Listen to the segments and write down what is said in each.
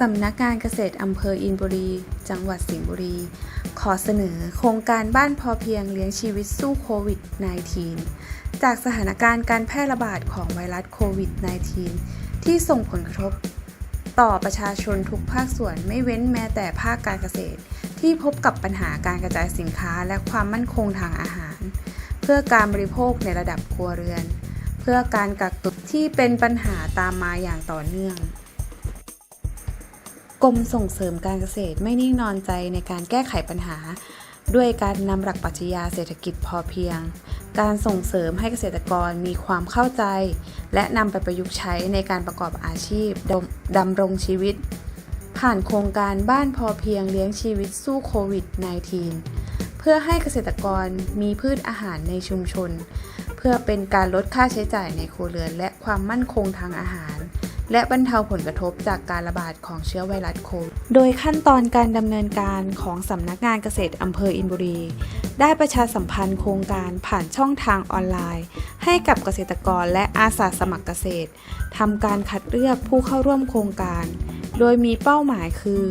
สำนักงานเกษตรอำเภออินบุรี จังหวัดสิงห์บุรี ขอเสนอโครงการบ้านพอเพียงเลี้ยงชีวิตสู้โควิด -19 จากสถานการณ์การแพร่ระบาดของไวรัสโควิด -19 ที่ส่งผลกระทบ ต่อประชาชนทุกภาคส่วนไม่เว้นแม้แต่ภาคการเกษตร ที่พบกับปัญหาการกระจายสินค้าและความมั่นคงทางอาหาร เพื่อการบริโภคในระดับครัวเรือน เพื่อการกักตุนที่เป็นปัญหาตามมาอย่างต่อเนื่อง กรมส่งเสริมการเกษตรไม่นิ่งนอนใจในการแก้ไขปัญหา ด้วยการนำหลักปรัชญาเศรษฐกิจพอเพียง การส่งเสริมให้เกษตรกรมีความเข้าใจ และนำไปประยุกต์ใช้ในการประกอบอาชีพดำดำรงชีวิต ผ่านโครงการบ้านพอเพียงเลี้ยงชีวิตสู้โควิด -19 เพื่อให้เกษตรกรมีพืชอาหารในชุมชน เพื่อเป็นการลดค่าใช้จ่ายในครัวเรือนและความมั่นคงทางอาหาร และบรรเทาผลกระทบจากการระบาดของเชื้อไวรัสโควิด โดยขั้นตอนการดำเนินการของสำนักงานเกษตรอำเภออินบุรี ได้ประชาสัมพันธ์โครงการผ่านช่องทางออนไลน์ ให้กับเกษตรกรและอาสาสมัครเกษตรทำการคัดเลือกผู้เข้าร่วมโครงการ โดยมีเป้าหมายคือ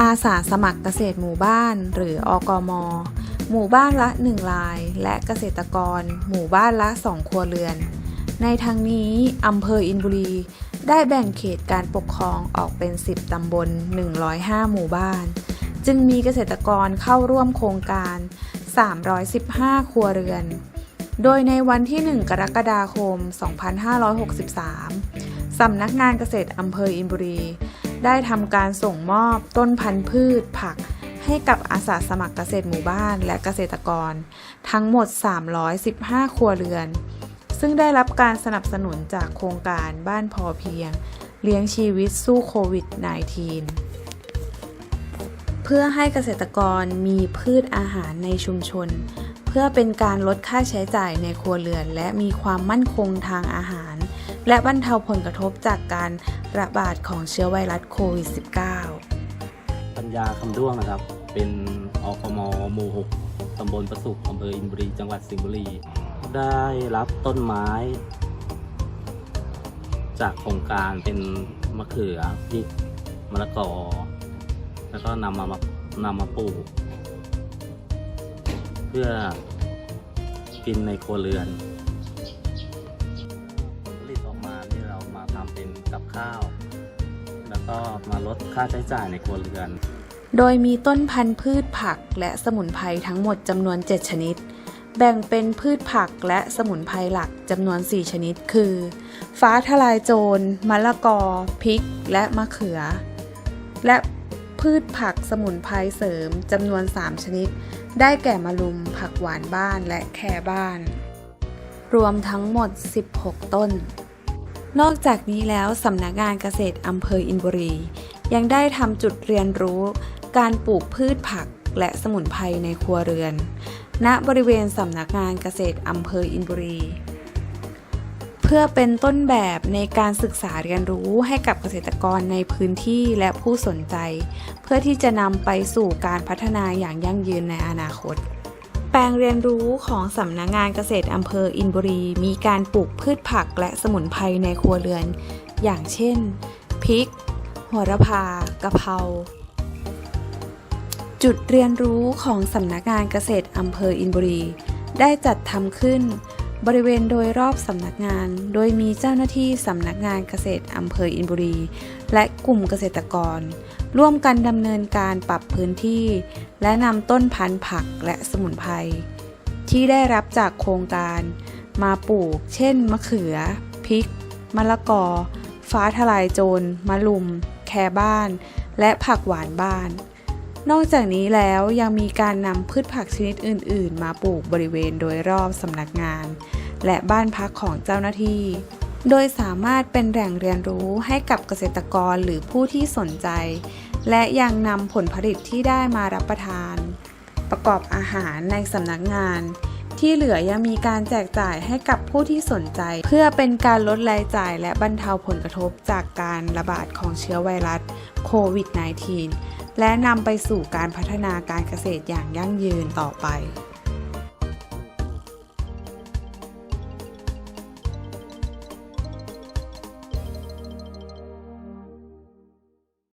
อาสาสมัครเกษตรหมู่บ้าน หรืออกมหมู่บ้านละ 1 ราย และเกษตรกร หมู่บ้านละ 2 ครัวเรือน ในทางนี้อำเภออินบุรี ได้แบ่งเขตการปกครองออกเป็น 10 ตำบล 105 หมู่บ้าน จึงมีเกษตรกรเข้าร่วมโครงการ 315 ครัวเรือน โดยในวันที่ 1 กรกฎาคม 2563 สำนักงานเกษตรอำเภออินบุรี ได้ทำการส่งมอบต้นพันธุ์พืชผักให้กับอาสาสมัครเกษตรหมู่บ้านและเกษตรกร ทั้งหมด 315 ครัวเรือน ซึ่งได้รับการสนับสนุนจากโครงการบ้านพอเพียง เลี้ยงชีวิตสู้โควิด -19 เพื่อให้เกษตรกรมีพืชอาหารในชุมชน เพื่อเป็นการลดค่าใช้จ่ายในครัวเรือน และมีความมั่นคงทางอาหาร และบรรเทาผลกระทบจากการระบาดของเชื้อไวรัสโควิด -19 ปัญญาคำด้วงนะครับ เป็นอคมหมู่ 6ตำบลประสุขอำเภออินบุรี จังหวัดสิงห์บุรี ได้รับต้นไม้ จากโครงการเป็นมะเขือพริกมะละกอ แล้วก็นำมานำมาปลูก เพื่อกินในครัวเรือนผลผลิตออกมาที่เรามาทำเป็นกับข้าว แล้วก็มาลดค่าใช้จ่ายในครัวเรือน โดยมีต้นพันธุ์พืชผักและสมุนไพรทั้งหมดจำนวน 7 ชนิด แบ่งเป็นพืชผักและสมุนไพรหลักจำนวน 4 ชนิดคือ ฟ้าทลายโจรมะละกอ พริก และมะเขือ และพืชผักสมุนไพรเสริมจำนวน 3 ชนิด ได้แก่มะลุม ผักหวานบ้านและแคบ้าน รวมทั้งหมด 16 ต้น นอกจากนี้แล้วสำนักงานเกษตรอำเภออินบุรี ยังได้ทำจุดเรียนรู้ การปลูกพืชผัก และสมุนไพรในครัวเรือน ณบริเวณสำนักงานเกษตรอำเภออินบุรี เพื่อเป็นต้นแบบในการศึกษาเรียนรู้ให้กับเกษตรกรในพื้นที่และผู้สนใจ เพื่อที่จะนำไปสู่การพัฒนาอย่างยั่งยืนในอนาคตแปลงเรียนรู้ของสำนักงานเกษตรอำเภออินบุรี มีการปลูกพืชผักและสมุนไพรในครัวเรือน อย่างเช่นพริกโหระพากะเพรา จุดเรียนรู้ของสำนักงานเกษตรอำเภออินบุรี ได้จัดทำขึ้น บริเวณโดยรอบสำนักงาน โดยมีเจ้าหน้าที่สำนักงานเกษตรอำเภออินบุรี และกลุ่มเกษตรกร ร่วมกันดำเนินการปรับพื้นที่ และนำต้นพันธุ์ผักและสมุนไพรที่ได้รับจากโครงการ มาปลูก เช่น มะเขือ พริก มะละกอ ฟ้าทลายโจรมะลุม แคบ้าน และผักหวานบ้าน นอกจากนี้แล้วยังมีการนำพืชผักชนิดอื่น ๆ มาปลูกบริเวณโดยรอบสำนักงาน และบ้านพักของเจ้าหน้าที่ โดยสามารถเป็นแหล่งเรียนรู้ให้กับเกษตรกรหรือผู้ที่สนใจ และยังนำผลผลิตที่ได้มารับประทาน ประกอบอาหารในสำนักงาน ที่เหลือยังมีการแจกจ่ายให้กับผู้ที่สนใจ เพื่อเป็นการลดรายจ่ายและบรรเทาผลกระทบจากการระบาดของเชื้อไวรัสโควิด -19 และนำไปสู่การพัฒนาการเกษตรอย่างยั่งยืนต่อไป